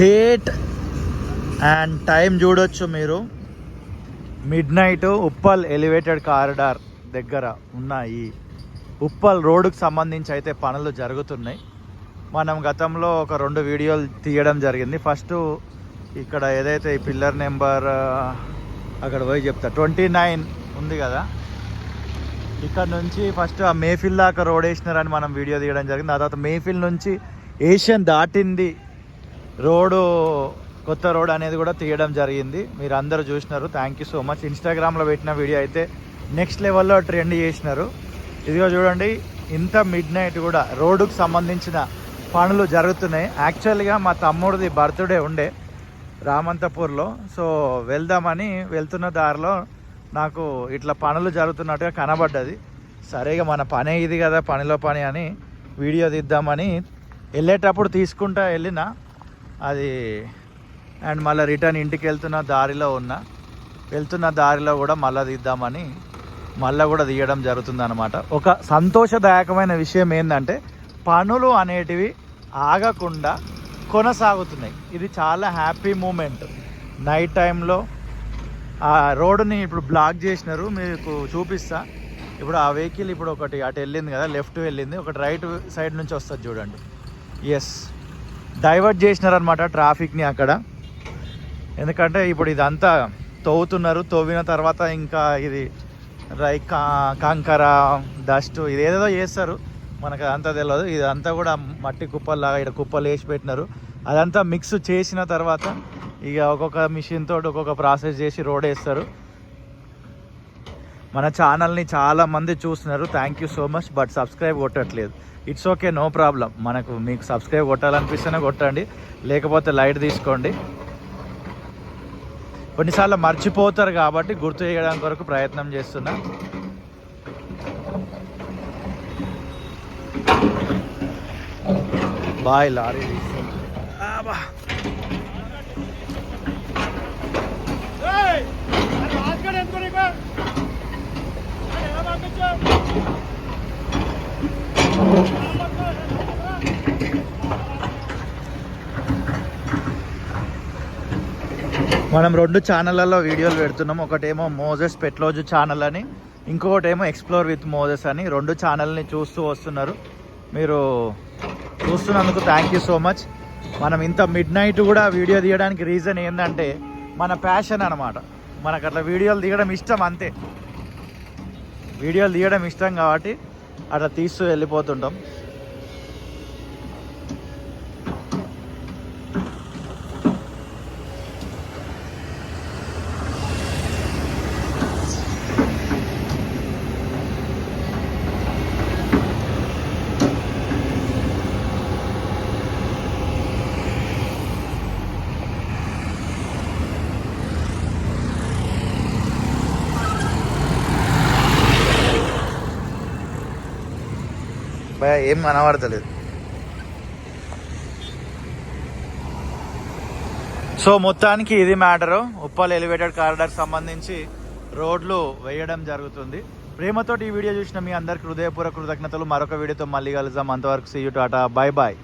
Date and time చూడొచ్చు మీరు. Midnight Uppal elevated corridor దగ్గర ఉన్నాయి. ఉప్పల్ రోడ్డుకు సంబంధించి అయితే పనులు జరుగుతున్నాయి. మనం గతంలో ఒక రెండు వీడియోలు తీయడం జరిగింది. ఫస్ట్ ఇక్కడ ఏదైతే ఈ పిల్లర్ నెంబర్ అక్కడ పోయి చెప్తా. ట్వంటీ నైన్ ఉంది కదా? ఇక్కడ నుంచి ఫస్ట్ ఆ మేఫిల్ దాకా రోడ్ వేసినారని మనం వీడియో తీయడం జరిగింది. ఆ తర్వాత మేఫిల్ నుంచి ఏషియన్ దాటింది రోడ్డు కొత్త రోడ్ అనేది కూడా తీయడం జరిగింది. మీరు అందరూ చూసినారు. థ్యాంక్ యూ సో మచ్ ఇన్స్టాగ్రామ్లో పెట్టిన వీడియో అయితే నెక్స్ట్ లెవెల్లో ట్రెండ్ చేసినారు. ఇదిగో చూడండి ఇంత మిడ్ నైట్ కూడా రోడ్డుకు సంబంధించిన పనులు జరుగుతున్నాయి. యాక్చువల్గా మా తమ్ముడిది బర్త్డే ఉండే రామంతపూర్లో. సో వెళ్దామని వెళ్తున్న దారిలో నాకు ఇట్లా పనులు జరుగుతున్నట్టుగా కనబడ్డది. సరేగా మన పనే ఇది కదా పనిలో పని అని వీడియో తీద్దామని వెళ్ళేటప్పుడు తీసుకుంటా వెళ్ళిన. అది అండ్ మళ్ళీ రిటర్న్ ఇంటికి వెళ్తున్న దారిలో ఉన్న వెళ్తున్న దారిలో కూడా మళ్ళీ తీద్దామని మళ్ళీ కూడా తీయడం జరుగుతుంది అనమాట ఒక సంతోషదాయకమైన విషయం ఏంటంటే పనులు అనేటివి ఆగకుండా కొనసాగుతున్నాయి. ఇది చాలా హ్యాపీ మూమెంట్. నైట్ టైంలో ఆ రోడ్డుని ఇప్పుడు బ్లాక్ చేసినారు మీకు చూపిస్తా. ఇప్పుడు ఆ వెహికల్ ఇప్పుడు ఒకటి అటు వెళ్ళింది కదా లెఫ్ట్ వెళ్ళింది ఒకటి రైట్ సైడ్ నుంచి వస్తుంది చూడండి. ఎస్ డైవర్ట్ చేసినారనమాట ట్రాఫిక్ని అక్కడ. ఎందుకంటే ఇప్పుడు ఇదంతా తవ్వుతున్నారు. తవ్విన తర్వాత ఇంకా ఇది రై కంకర డస్ట్ ఇది ఏదేదో చేస్తారు. మనకు అదంతా తెలియదు ఇదంతా కూడా మట్టి కుప్పల్లాగా ఇక్కడ కుప్పలు వేసి పెట్టినారు. అదంతా మిక్స్ చేసిన తర్వాత ఇక ఒక్కొక్క మిషన్ తోటి ఒక్కొక్క ప్రాసెస్ చేసి రోడ్ వేస్తారు. మన ఛానల్ని చాలా మంది చూస్తున్నారు. Thank you so much but subscribe కొట్టట్లేదు. It's okay no problem మనకు మీకు సబ్స్క్రైబ్ కొట్టాలనిపిస్తేనే కొట్టండి. లేకపోతే లైట్ తీసుకోండి. కొన్నిసార్లు మర్చిపోతారు కాబట్టి గుర్తు చేయడానికి కొరకు ప్రయత్నం చేస్తున్నా. బాయ్ లారీ మనం రెండు ఛానళ్ళలో వీడియోలు పెడుతున్నాం. ఒకటేమో మోజెస్ పెట్లోజు ఛానల్ అని ఇంకొకటేమో ఎక్స్ప్లోర్ విత్ మోజెస్ అని. రెండు ఛానల్ని చూస్తూ వస్తున్నారు. మీరు చూస్తున్నందుకు థ్యాంక్ యూ సో మచ్ మనం ఇంత మిడ్ నైట్ కూడా వీడియో తీయడానికి రీజన్ ఏంటంటే మన ప్యాషన్ అనమాట మనకు అట్లా వీడియోలు తీయడం ఇష్టం అంతే. వీడియోలు తీయడం ఇష్టం కాబట్టి అట్లా తీస్తూ వెళ్ళిపోతుంటాం. భయ ఏం కనబడతలేదు. సో మొత్తానికి ఇది మ్యాటరు. ఉప్పల్ ఎలివేటెడ్ కారిడార్ సంబంధించి రోడ్లు వేయడం జరుగుతుంది. ప్రేమతోటి ఈ వీడియో చూసిన మీ అందరికి హృదయపూర్వక కృతజ్ఞతలు. మరొక వీడియోతో మళ్ళీ కలుద్దాం. అంతవరకు see you tata. Bye bye